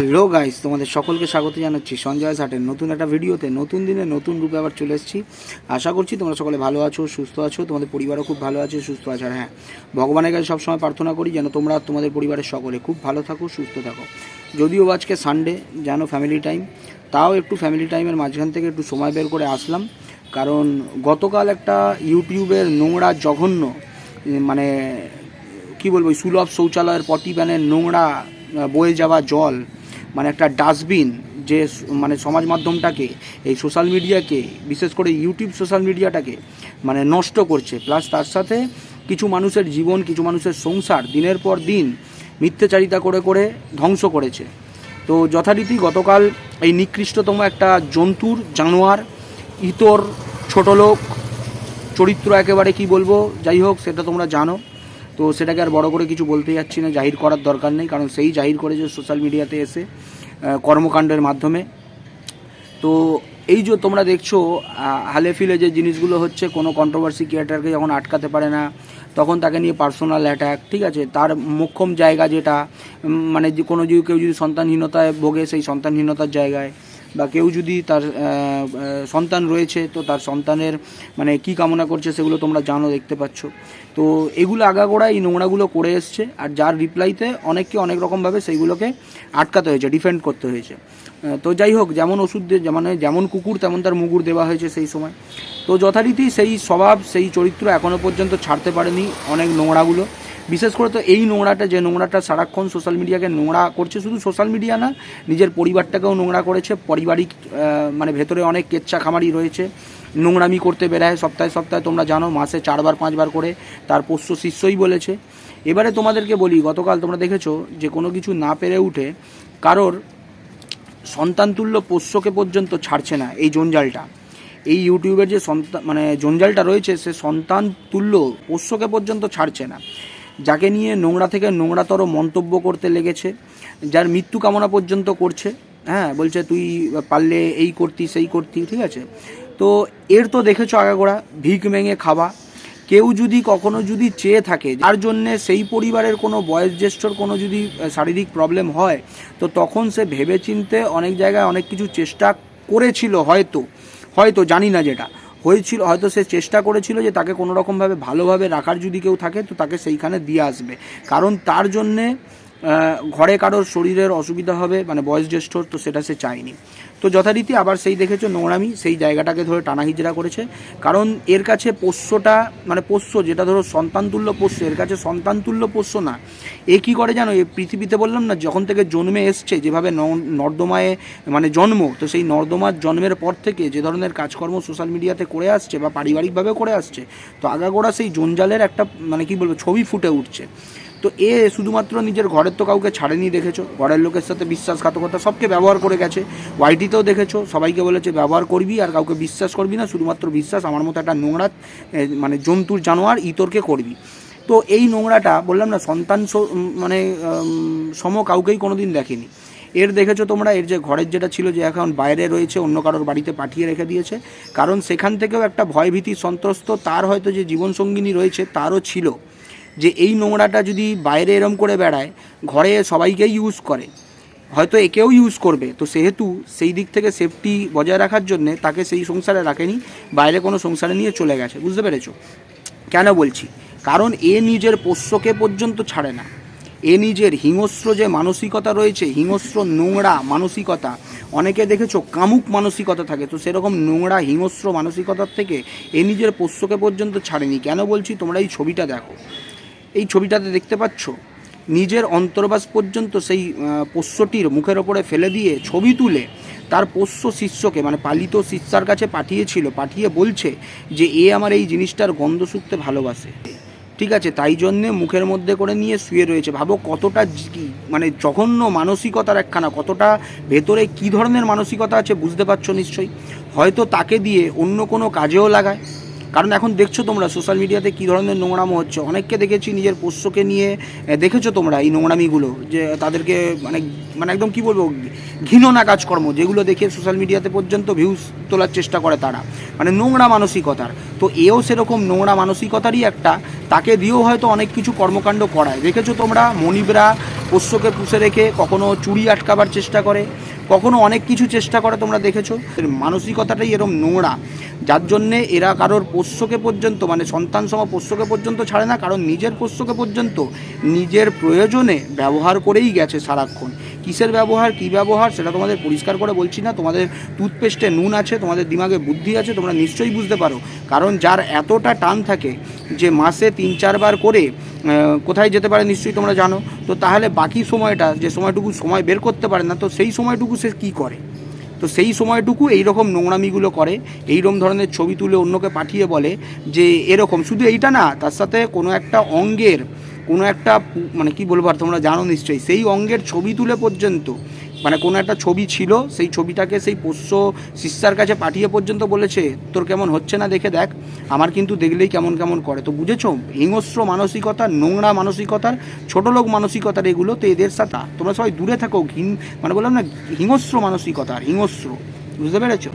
Hello guys, তোমাদের সকলকে স্বাগত জানাচ্ছি সঞ্জয় ঘাটের নতুন একটা ভিডিওতে। নতুন দিনে নতুন রূপে আবার চলে এসেছি। আশা করছি তোমরা সকলে ভালো আছো, সুস্থ আছো, তোমাদের পরিবারও খুব ভালো আছে, সুস্থ আছে। আর হ্যাঁ ভগবানের কাছে সবসময় প্রার্থনা করি যেন তোমরা তোমাদের পরিবারের সকলে খুব ভালো থাকো, সুস্থ থাকো। যদিও আজকে সানডে যেন ফ্যামিলি টাইম তাও একটু ফ্যামিলি টাইমের মাঝখান থেকে একটু সময় বের করে আসলাম। কারণ গতকাল একটা ইউটিউবের নোংরা জঘন্য মানে কি বলব সুলভ শৌচালয়ের পটি প্যানের নোংরা বয়ে যাওয়া জল মানে একটা ডাস্টবিন যে মানে সমাজ মাধ্যমটাকে, এই সোশ্যাল মিডিয়াকে, বিশেষ করে ইউটিউব সোশ্যাল মিডিয়াটাকে মানে নষ্ট করছে। প্লাস তার সাথে কিছু মানুষের জীবন, কিছু মানুষের সংসার দিনের পর দিন মিথ্যাচারিতা করে করে ধ্বংস করেছে। তো যথারীতি গতকাল এই নিকৃষ্টতম একটা জন্তুর, জানোয়ার, ইতর ছোট লোক চরিত্র একেবারে কি বলব? যাই হোক, সেটা তোমরা জানো। তো সেটাকে আর বড় করে কিছু বলতে যাচ্ছি না, জাহির করার দরকার নেই, কারণ সেই জাহির করেছে সোশ্যাল মিডিয়াতে এসে কর্মকাণ্ডের মাধ্যমে। তো এই যে তোমরা দেখছ হালে ফিলে যে জিনিসগুলো হচ্ছে, কোনো কন্ট্রোভার্সি ক্রিয়েটারকে যখন আটকাতে পারে না, তখন তাকে নিয়ে পার্সোনাল অ্যাট্যাক ঠিক আছে? তার মোক্ষম জায়গা যেটা মানে যে কোনো কেউ যদি সন্তানহীনতায় ভোগে, সেই সন্তানহীনতার জায়গায়। বা কেউ যদি তার সন্তান রয়েছে, তো তার সন্তানের মানে কি কামনা করছে সেগুলো তোমরা জানো, দেখতে পাচ্ছ। তো এগুলো আগাগোড়া এই নোংরাগুলো করে এসছে, আর যার রিপ্লাইতে অনেককে অনেক রকমভাবে সেইগুলোকে আটকাতে হয়েছে ডিফেন্ড করতে হয়েছে। তো যাই হোক, যেমন ওষুধ মানে যেমন কুকুর, তেমন তার মুগুর দেওয়া হয়েছে সেই সময়। তো যথারীতি সেই স্বভাব, সেই চরিত্র এখনও পর্যন্ত ছাড়তে পারেনি অনেক নোংরাগুলো। বিশেষ করে তো এই নোংরাটা যে নোংরাটা সারাক্ষণ সোশ্যাল মিডিয়াকে নোংরা করছে, শুধু সোশ্যাল মিডিয়া না, নিজের পরিবারটাকেও নোংরা করেছে, পারিবারিক মানে ভেতরে অনেক কেচ্ছা খামারি রয়েছে, নোংরামি করতে বেড়ায় সপ্তাহে সপ্তাহে তোমরা জানো, মাসে চারবার, পাঁচবার করে তার পোষ্য শিষ্যই বলেছে। এবারে তোমাদেরকে বলি, গতকাল তোমরা দেখেছ যে কোনো কিছু না পেরে উঠে কারোর সন্তানতুল্য পোষ্যকে পর্যন্ত ছাড়ছে না এই জঞ্জালটা। এই ইউটিউবের যে সন্তান মানে জঞ্জালটা রয়েছে, সে সন্তান তুল্য পোষ্যকে পর্যন্ত ছাড়ছে না। যাকে নিয়ে নোংরা থেকে নোংরাতর মন্তব্য করতে লেগেছে, যার মৃত্যু কামনা পর্যন্ত করছে হ্যাঁ বলছে তুই পারলে এই করতি, সেই করতি, ঠিক আছে? তো এর তো দেখেছ আগাগোড়া, ভিক মেঙে খাওয়া। কেউ যদি কখনো যদি চেয়ে থাকে, যার জন্যে সেই পরিবারের কোনো বয়োজ্যেষ্ঠর কোনো যদি শারীরিক প্রবলেম হয়, তো তখন সে ভেবে চিনতে অনেক জায়গায় অনেক কিছু চেষ্টা করেছিল হয়তো হয়তো, জানি না যেটা। হয়েছিল, হয়তো সে চেষ্টা করেছিল যে তাকে কোনো রকমভাবে ভালোভাবে রাখার যদি কেউ থাকে, তো তাকে সেইখানে দিয়ে আসবে। কারণ তার জন্যে ঘরে কারোর শরীরের অসুবিধা হবে মানে বয়োজ্যেষ্ঠর তো সেটা সে চায়নি। তো যথারীতি আবার সেই দেখেছ নোংরামি, সেই জায়গাটাকে ধরে টানা হিজড়া করেছে। কারণ এর কাছে পোষ্যটা মানে পোষ্য যেটা ধরো সন্তানতুল্য পোষ্য, এর কাছে সন্তানতুল্য পোষ্য না। এ কী করে জানো? এ পৃথিবীতে বললাম না, যখন থেকে জন্মে এসছে, যেভাবে নর্দমায় মানে জন্ম, তো সেই নর্দমার জন্মের পর থেকে যে ধরনের কাজকর্ম সোশ্যাল মিডিয়াতে করে আসছে বা পারিবারিকভাবে করে আসছে, তো আগাগোড়া সেই জঞ্জালের একটা মানে কি বলব, ছবি ফুটে উঠছে। তো এ শুধুমাত্র নিজের ঘরের তো কাউকে ছাড়েনি দেখেছ? ঘরের লোকের সাথে বিশ্বাসঘাতকতা সবকে ব্যবহার করে গেছে। ওয়াইটিতেও দেখেছ? সবাইকে বলেছে, ব্যবহার করবি আর কাউকে বিশ্বাস করবি না। শুধুমাত্র বিশ্বাস, আমার মতো একটা নোংরা মানে জন্তুর জানোয়ার ইতরকে করবি। তো এই নোংরাটা, বললাম না, সন্তান মানে সম কাউকেই কোনো দিন দেখেনি। এর দেখেছ তোমরা, এর যে ঘরের যেটা ছিল যে এখন বাইরে রয়েছে, অন্য কারোর বাড়িতে পাঠিয়ে রেখে দিয়েছে। কারণ সেখান থেকেও একটা ভয়ভীতি সন্ত্রস্ত, তার হয়তো যে জীবনসঙ্গিনী রয়েছে, তারও ছিল। যে এই নোংরাটা যদি বাইরে এরম করে বেড়ায়, ঘরে সবাইকেই ইউজ করে। হয়তো একেও ইউজ করবে। তো সেহেতু সেই দিক থেকে সেফটি বজায় রাখার জন্যে তাকে সেই সংসারে রাখেনি, বাইরে কোনো সংসারে নিয়ে চলে গেছে। বুঝতে পেরেছ? কেন বলছি? কারণ এ নিজের পোষ্যকে পর্যন্ত ছাড়ে না। এ নিজের হিংস্র যে মানসিকতা রয়েছে, হিংস্র নোংরা মানসিকতা, অনেকে দেখেছ কামুক মানসিকতা থাকে, তো সেরকম নোংরা, হিংস্র মানসিকতার থেকে এ নিজের পোষ্যকে পর্যন্ত ছাড়েনি। কেন বলছি? তোমরা এই ছবিটা দেখো। এই ছবিটাতে দেখতে পাচ্ছ, নিজের অন্তর্বাস পর্যন্ত সেই পোষ্যটির মুখের ওপরে ফেলে দিয়ে ছবি তুলে তার পোষ্য শিষ্যকে মানে পালিত শিষ্যার কাছে পাঠিয়েছিল, পাঠিয়ে বলছে যে, এ আমার এই জিনিসটার গন্ধ শুকতে ভালোবাসে। ঠিক আছে, তাই জন্যে মুখের মধ্যে করে নিয়ে শুয়ে রয়েছে। ভাবো কতটা মানে জঘন্য মানসিকতার একখানা, কতটা ভেতরে কি ধরনের মানসিকতা আছে বুঝতে পারছ নিশ্চয়ই? হয়তো তাকে দিয়ে অন্য কোনো কাজেও লাগায়। কারণ এখন দেখছ তোমরা সোশ্যাল মিডিয়াতে কী ধরনের নোংরামো হচ্ছে? অনেককে দেখেছি নিজের পোষ্যকে নিয়ে দেখেছ তোমরা এই নোংরামিগুলো? যে তাদেরকে মানে মানে একদম কি বলব ঘৃণনা কাজকর্ম, যেগুলো দেখে সোশ্যাল মিডিয়াতে পর্যন্ত ভিউজ তোলার চেষ্টা করে তারা। মানে নোংরা মানসিকতার। তো এও সেরকম নোংরা মানসিকতারই একটা, তাকে দিয়েও হয়তো অনেক কিছু কর্মকাণ্ড করায়। দেখেছ তোমরা, মনিবরা পোষ্যকে পুষে রেখে কখনো চুরি আটকাবার চেষ্টা করে কখনো অনেক কিছু চেষ্টা করে তোমরা দেখেছ? মানসিকতাটাই এরম নোংরা। যার জন্যে এরা কারোর পোষ্যকে পর্যন্ত মানে সন্তান সম পোষ্যকে পর্যন্ত ছাড়ে না, কারণ নিজের পোষ্যকে পর্যন্ত নিজের প্রয়োজনে ব্যবহার করেই গেছে সারাক্ষণ। কিসের ব্যবহার, কী ব্যবহার, সেটা তোমাদের পরিষ্কার করে বলছি না। তোমাদের টুথপেস্টে নুন আছে, তোমাদের দিমাগে বুদ্ধি আছে, তোমরা নিশ্চয়ই বুঝতে পারো। কারণ যার এতটা টান থাকে যে মাসে তিন চারবার করে কোথায় যেতে পারে নিশ্চয়ই তোমরা জানো। তো তাহলে বাকি সময়টা, যে সময়টুকু সময় বের করতে পারে না, তো সেই সময়টুকু সে কী করে? তো সেই সময়টুকু এই রকম নোংরামিগুলো করে এইরকম ধরনের ছবি তুলে অন্যকে পাঠিয়ে বলে যে এরকম। শুধু এইটা না, তার সাথে কোনো একটা অঙ্গের, কোনো একটা মানে কি বলব আর তোমরা জানো নিশ্চয়ই, সেই অঙ্গের ছবি তুলে পর্যন্ত মানে কোনো একটা ছবি ছিল, সেই ছবিটাকে সেই পোষ্য শিষ্যার কাছে পাঠিয়ে পর্যন্ত বলেছে, তোর কেমন হচ্ছে না দেখে দেখ, আমার কিন্তু দেখলেই কেমন কেমন করে। তো বুঝেছ? হিংস্র মানসিকতা, নোংরা মানসিকতার ছোটোলোক মানসিকতার এগুলো তো এদের সাথে, তোমরা সবাই দূরে থাকো, ঘিন মানে বললাম না, হিংস্র মানসিকতার, হিংস্র, বুঝতে পেরেছ?